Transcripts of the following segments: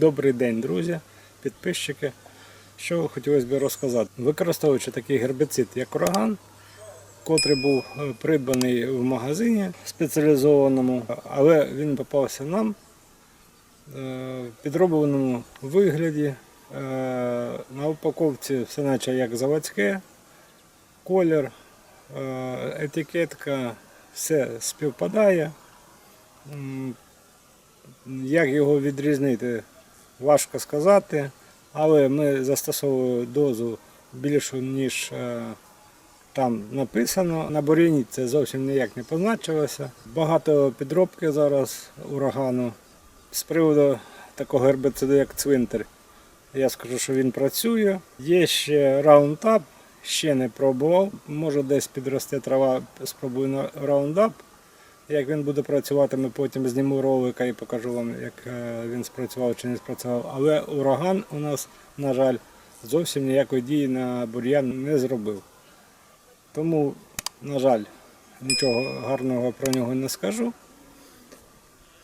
Добрий день, друзі, підписчики. Що хотілося б розказати? Використовуючи такий гербіцид, як ураган, котрий був е, придбаний в магазині спеціалізованому, але він попався нам е, в підробленому вигляді. Е, На упаковці все наче як заводське, колір, етикетка, все співпадає. Як його відрізнити, важко сказати, але ми застосовували дозу більшу, ніж е, там написано. На буріні це зовсім ніяк не позначилося. Багато підробки зараз урагану. З приводу такого гербициду, як цвинтар, я скажу, що він працює. Є ще раундап, ще не пробував. Може десь підросте трава, спробую на раундап. Як він буде працювати, ми потім зніму ролика і покажу вам, як е, він спрацював чи не спрацював. Але ураган у нас, на жаль, зовсім ніякої дії на бур'ян не зробив. Тому, на жаль, нічого гарного про нього не скажу.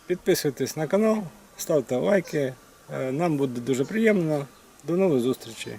Підписуйтесь на канал, ставте лайки. Е, Нам буде дуже приємно. До нових зустрічей.